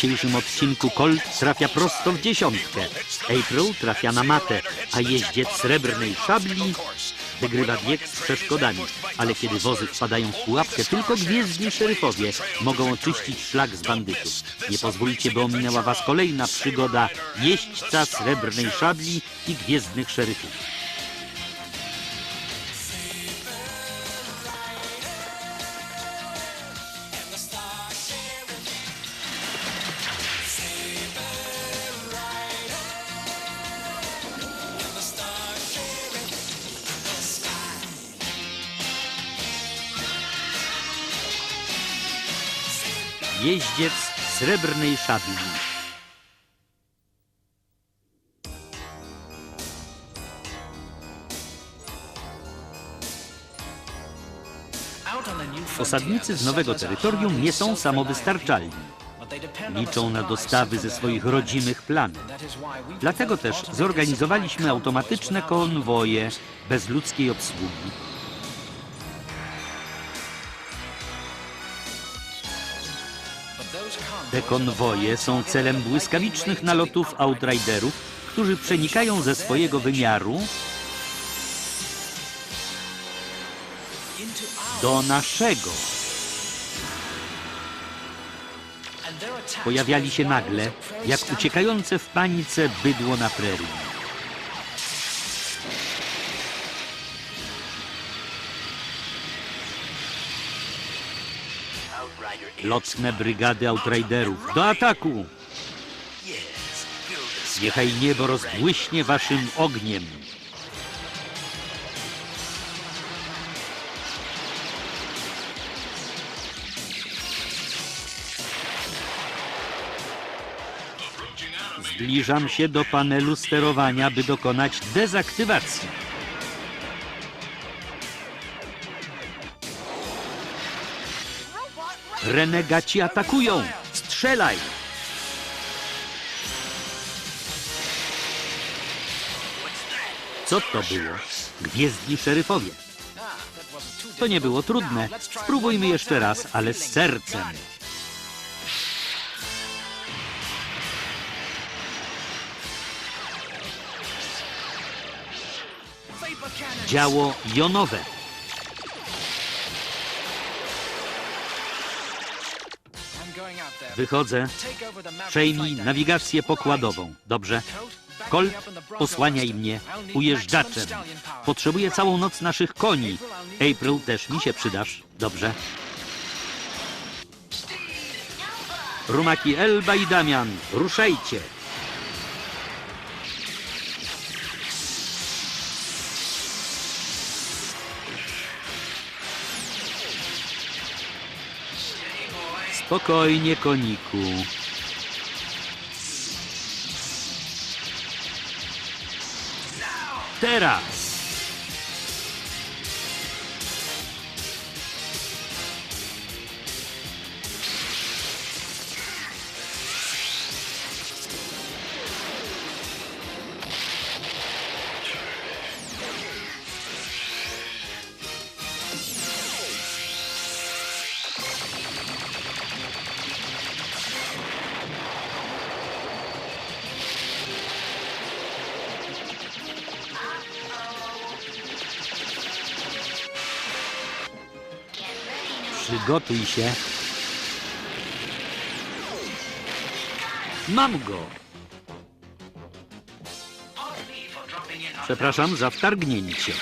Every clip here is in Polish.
dzisiejszym odcinku Colt trafia prosto w dziesiątkę. April trafia na matę, a jeździec srebrnej szabli wygrywa bieg z przeszkodami. Ale kiedy wozy wpadają w pułapkę, tylko gwiezdni szeryfowie mogą oczyścić szlak z bandytów. Nie pozwólcie, by ominęła was kolejna przygoda jeźdźca srebrnej szabli i gwiezdnych szeryfów. Jeździec srebrnej szabli. Osadnicy z nowego terytorium nie są samowystarczalni. Liczą na dostawy ze swoich rodzimych planet. Dlatego też zorganizowaliśmy automatyczne konwoje bez ludzkiej obsługi. Te konwoje są celem błyskawicznych nalotów Outriderów, którzy przenikają ze swojego wymiaru do naszego. Pojawiali się nagle, jak uciekające w panice bydło na prerii. Lotne brygady Outriderów, do ataku! Niechaj niebo rozbłyśnie waszym ogniem. Zbliżam się do panelu sterowania, by dokonać dezaktywacji. Renegaci atakują! Strzelaj! Co to było? Gwiezdni szeryfowie. To nie było trudne. Spróbujmy jeszcze raz, ale z sercem. Działo jonowe. Wychodzę. Przejmij nawigację pokładową. Dobrze? Colt, posłaniaj mnie ujeżdżaczem. Potrzebuję całą noc naszych koni. April, też mi się przydasz. Dobrze? Rumaki Elba i Damian, ruszajcie. Spokojnie, koniku. Teraz! Przygotuj się. Mam go. Przepraszam za wtargnięcie.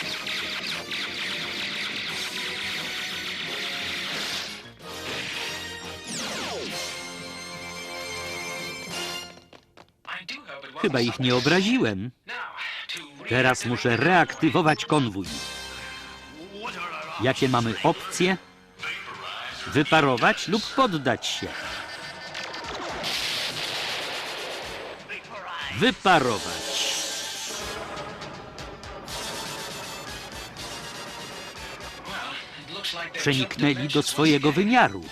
Chyba ich nie obraziłem. Teraz muszę reaktywować konwój. Jakie mamy opcje? Wyparować lub poddać się. Wyparować. Przeniknęli do swojego wymiaru.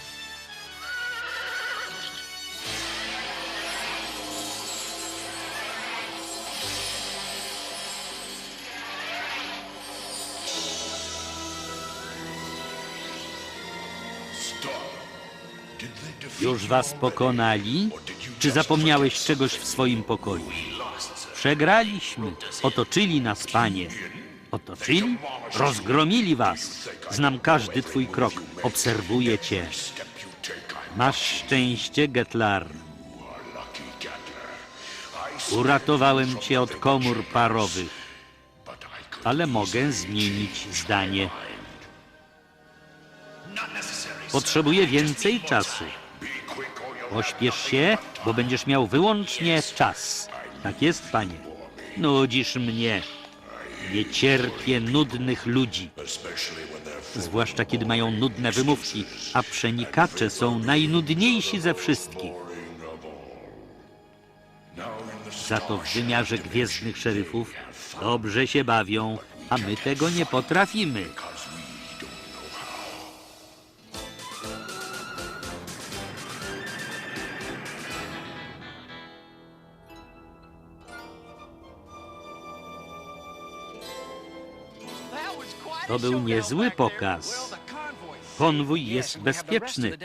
Już was pokonali? Czy zapomniałeś czegoś w swoim pokoju? Przegraliśmy. Otoczyli nas, panie. Otoczyli? Rozgromili was. Znam każdy twój krok. Obserwuję cię. Masz szczęście, Getlar. Uratowałem cię od komór parowych. Ale mogę zmienić zdanie. Potrzebuję więcej czasu. Pośpiesz się, bo będziesz miał wyłącznie czas. Tak jest, panie. Nudzisz mnie. Nie cierpię nudnych ludzi. Zwłaszcza kiedy mają nudne wymówki, a przenikacze są najnudniejsi ze wszystkich. Za to w wymiarze gwiezdnych szeryfów dobrze się bawią, a my tego nie potrafimy. To był niezły pokaz. Konwój jest bezpieczny.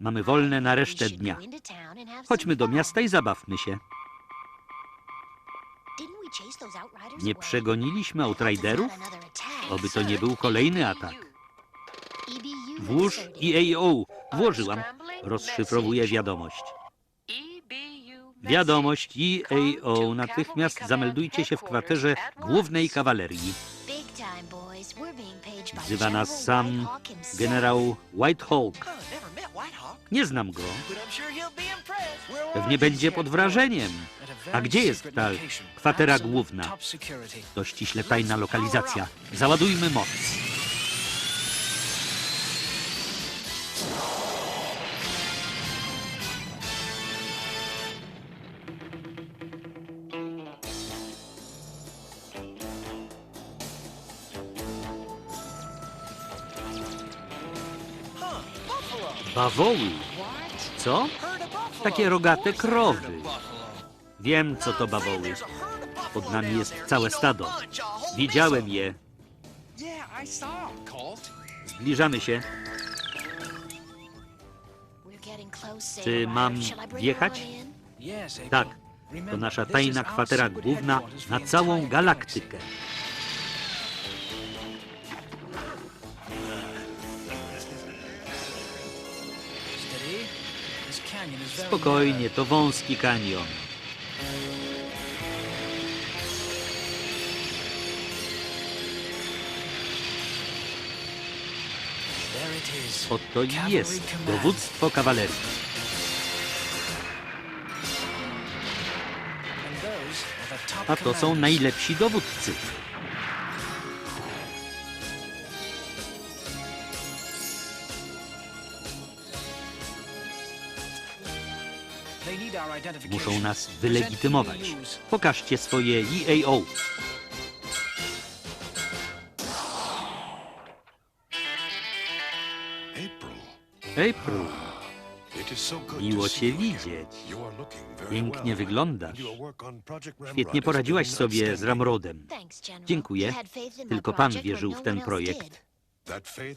Mamy wolne na resztę dnia. Chodźmy do miasta i zabawmy się. Nie przegoniliśmy outriderów? Oby to nie był kolejny atak. Włóż EAO. Włożyłam. Rozszyfrowuję wiadomość. Wiadomość EAO. Natychmiast zameldujcie się w kwaterze głównej kawalerii. Wzywa nas sam generał Whitehawk. Nie znam go. Pewnie będzie pod wrażeniem. A gdzie jest ta kwatera główna? To ściśle tajna lokalizacja. Załadujmy moc. Bawoły. Co? Takie rogate krowy. Wiem, co to bawoły. Pod nami jest całe stado. Widziałem je. Zbliżamy się. Czy mam wjechać? Tak. To nasza tajna kwatera główna na całą galaktykę. Spokojnie, to wąski kanion. Oto jest dowództwo kawalerii. A to są najlepsi dowódcy. Muszą nas wylegitymować. Pokażcie swoje EAO. April, miło cię widzieć. Pięknie wyglądasz. Świetnie poradziłaś sobie z Ramrodem. Dziękuję. Tylko pan wierzył w ten projekt.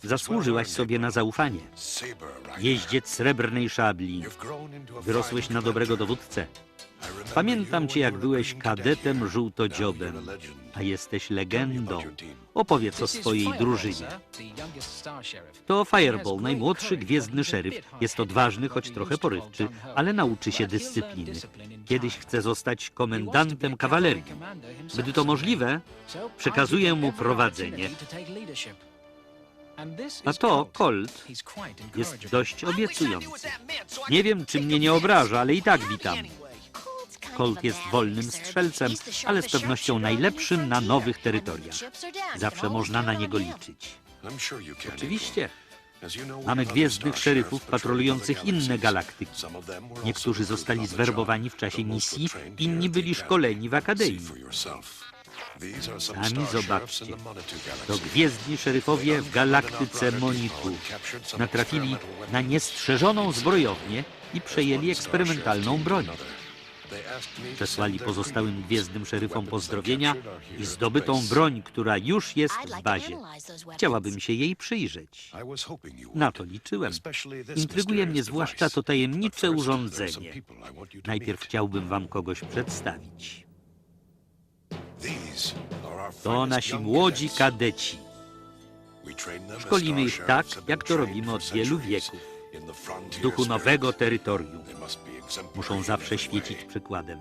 Zasłużyłaś sobie na zaufanie. Jeździec srebrnej szabli. Wyrosłeś na dobrego dowódcę. Pamiętam cię, jak byłeś kadetem żółtodziobem, a jesteś legendą. Opowiedz o swojej drużynie. To Fireball, najmłodszy gwiezdny szeryf. Jest odważny, choć trochę porywczy, ale nauczy się dyscypliny. Kiedyś chce zostać komendantem kawalerii. Gdy to możliwe, przekazuję mu prowadzenie. A to Colt jest dość obiecujący. Nie wiem, czy mnie nie obraża, ale i tak witam. Colt jest wolnym strzelcem, ale z pewnością najlepszym na nowych terytoriach. Zawsze można na niego liczyć. Oczywiście. Mamy gwiezdnych szeryfów patrolujących inne galaktyki. Niektórzy zostali zwerbowani w czasie misji, inni byli szkoleni w akademii. Sami zobaczcie. To gwiezdni szeryfowie w galaktyce Monitu natrafili na niestrzeżoną zbrojownię i przejęli eksperymentalną broń. Przesłali pozostałym gwiezdnym szeryfom pozdrowienia i zdobytą broń, która już jest w bazie. Chciałabym się jej przyjrzeć. Na to liczyłem. Intryguje mnie zwłaszcza to tajemnicze urządzenie. Najpierw chciałbym wam kogoś przedstawić. To nasi młodzi kadeci. Szkolimy ich tak, jak to robimy od wielu wieków. W duchu nowego terytorium. Muszą zawsze świecić przykładem.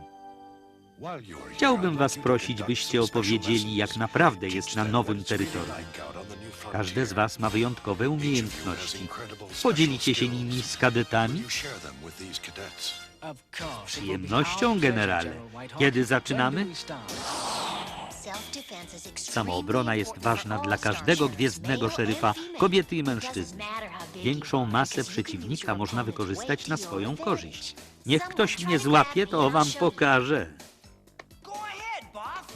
Chciałbym was prosić, byście opowiedzieli, jak naprawdę jest na nowym terytorium. Każde z was ma wyjątkowe umiejętności. Podzielicie się nimi z kadetami? Z przyjemnością, generale. Kiedy zaczynamy? Samoobrona jest ważna dla każdego gwiezdnego szeryfa, kobiety i mężczyzny. Większą masę przeciwnika można wykorzystać na swoją korzyść. Niech ktoś mnie złapie, to wam pokażę.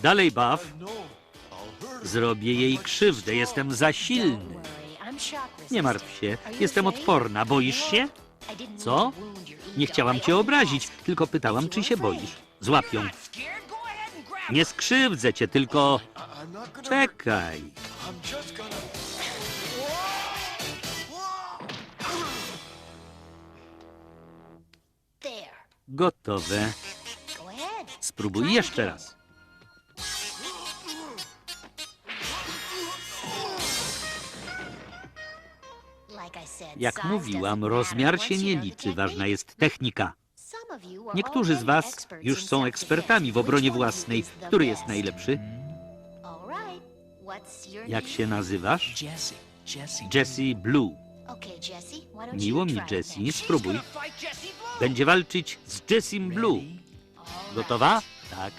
Dalej, Buff. Zrobię jej krzywdę, jestem za silny. Nie martw się, jestem odporna. Boisz się? Co? Nie chciałam cię obrazić, tylko pytałam, czy się boisz. Złap ją. Nie skrzywdzę cię, tylko... Czekaj. Gotowe. Spróbuj jeszcze raz. Jak mówiłam, rozmiar się nie liczy, ważna jest technika. Niektórzy z Was już są ekspertami w obronie własnej. Który jest najlepszy? Jak się nazywasz? Jesse, Jesse. Jesse Blue. Miło mi, Jessie. Spróbuj. Będzie walczyć z Jessim Blue. Gotowa? Tak.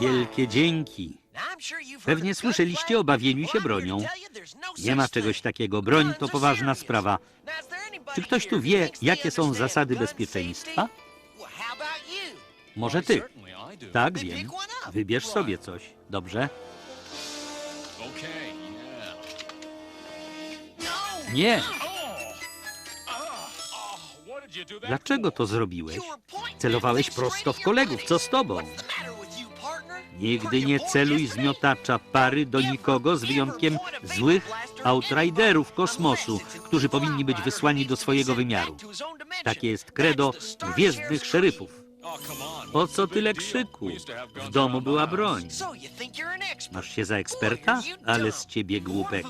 Wielkie dzięki. Pewnie słyszeliście o bawieniu się bronią. Nie ma czegoś takiego. Broń to poważna sprawa. Czy ktoś tu wie, jakie są zasady bezpieczeństwa? Może ty? Tak, wiem. Wybierz sobie coś. Dobrze? Nie. Dlaczego to zrobiłeś? Celowałeś prosto w kolegów. Co z tobą? Nigdy nie celuj z miotacza pary do nikogo z wyjątkiem złych outriderów kosmosu, którzy powinni być wysłani do swojego wymiaru. Takie jest credo gwiezdnych szeryfów. Po co tyle krzyku? W domu była broń. Masz się za eksperta? Ale z ciebie głupek.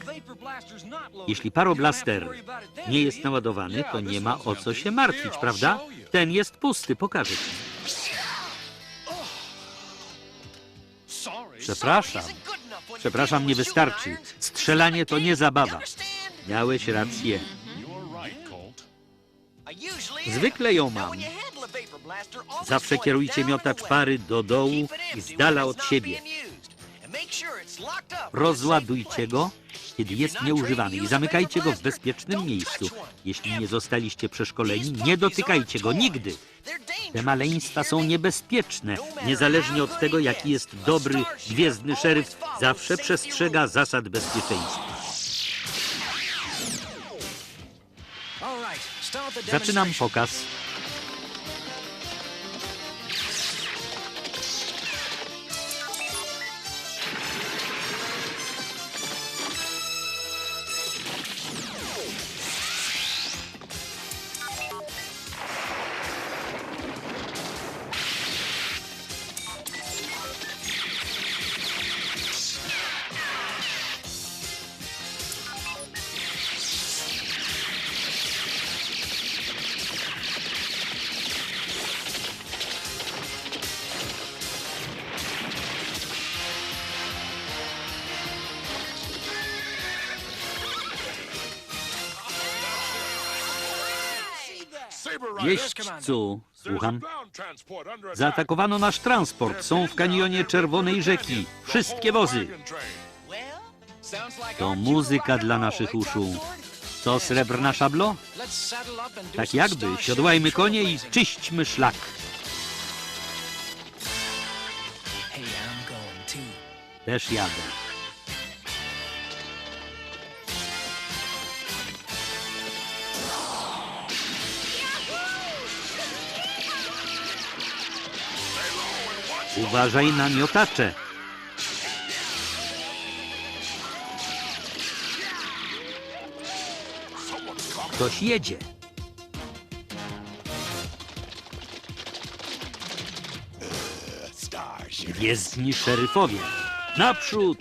Jeśli paroblaster nie jest naładowany, to nie ma o co się martwić, prawda? Ten jest pusty, pokażę ci. Przepraszam. Przepraszam, nie wystarczy. Strzelanie to nie zabawa. Miałeś rację. Zwykle ją mam. Zawsze kierujcie miotacz pary do dołu i z dala od siebie. Rozładujcie go, kiedy jest nieużywany i zamykajcie go w bezpiecznym miejscu. Jeśli nie zostaliście przeszkoleni, nie dotykajcie go nigdy. Te maleństwa są niebezpieczne. Niezależnie od tego, jaki jest dobry, gwiezdny szeryf, zawsze przestrzega zasad bezpieczeństwa. Zaczynam pokaz. Jeźdźcu, słucham. Zaatakowano nasz transport. Są w kanionie Czerwonej Rzeki. Wszystkie wozy. To muzyka dla naszych uszu. To srebrna szablo? Tak jakby. Siodłajmy konie i czyśćmy szlak. Też jadę. Uważaj na miotacze. Ktoś jedzie. Gwiezdni szeryfowie. Naprzód!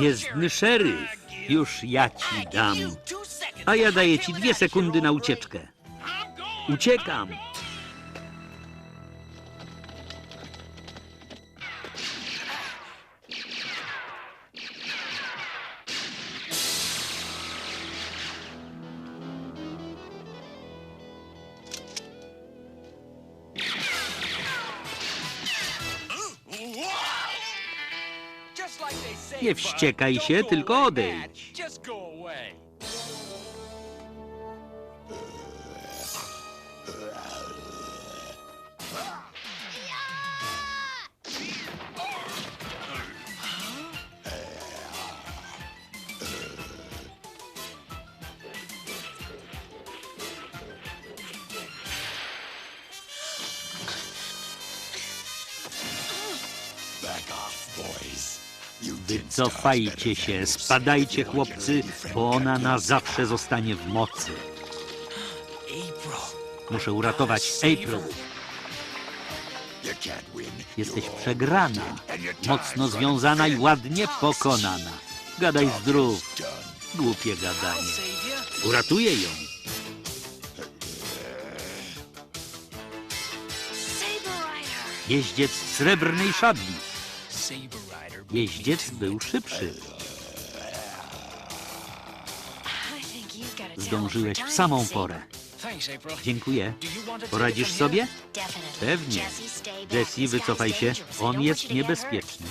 Gwiezdny szeryf. Już ja ci dam. A ja daję ci dwie sekundy na ucieczkę. Uciekam. Nie wściekaj się, tylko odejdź. Wycofajcie się, spadajcie chłopcy, bo ona na zawsze zostanie w mocy. Muszę uratować April. Jesteś przegrana, mocno związana i ładnie pokonana. Gadaj zdrów, głupie gadanie. Uratuję ją. Jeździec srebrnej szabli. Jeździec był szybszy. Zdążyłeś w samą porę. Dziękuję. Poradzisz sobie? Pewnie. Jessie, wycofaj się. On jest niebezpieczny.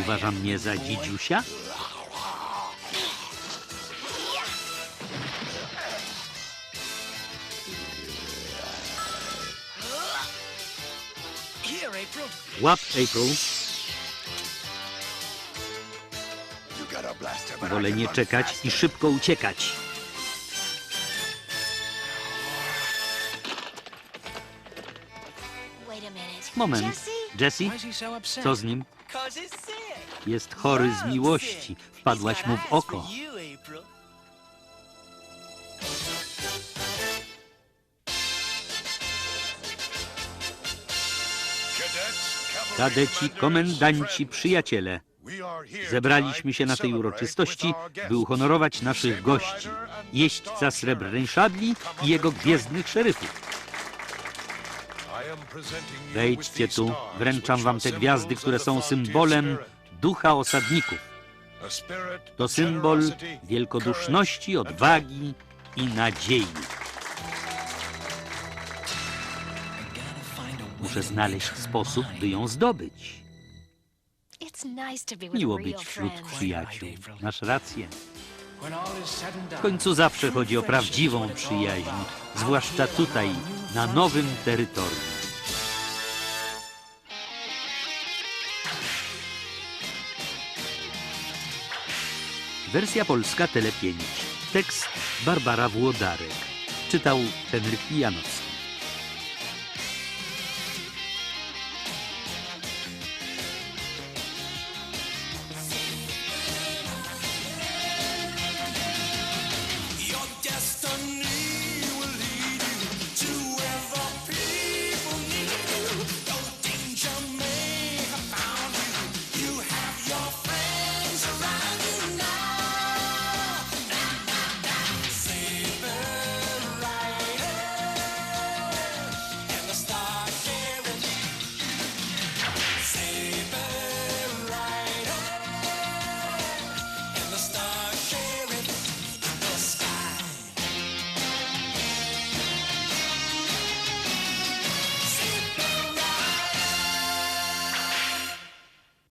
Uważa mnie za dzidziusia? Łap, April. Wolę nie czekać i szybko uciekać. Moment. Jessie? Co z nim? Jest chory z miłości. Wpadłaś mu w oko. Kadeci, komendanci, przyjaciele. Zebraliśmy się na tej uroczystości, by uhonorować naszych gości, jeźdźca srebrnej szabli i jego gwiezdnych szeryfów. Wejdźcie tu, wręczam wam te gwiazdy, które są symbolem ducha osadników. To symbol wielkoduszności, odwagi i nadziei. Muszę znaleźć sposób, by ją zdobyć. Miło być wśród przyjaciół. Masz rację. W końcu zawsze chodzi o prawdziwą przyjaźń, zwłaszcza tutaj, na nowym terytorium. Wersja polska Tele 5. Tekst Barbara Włodarek. Czytał Henryk Janowski.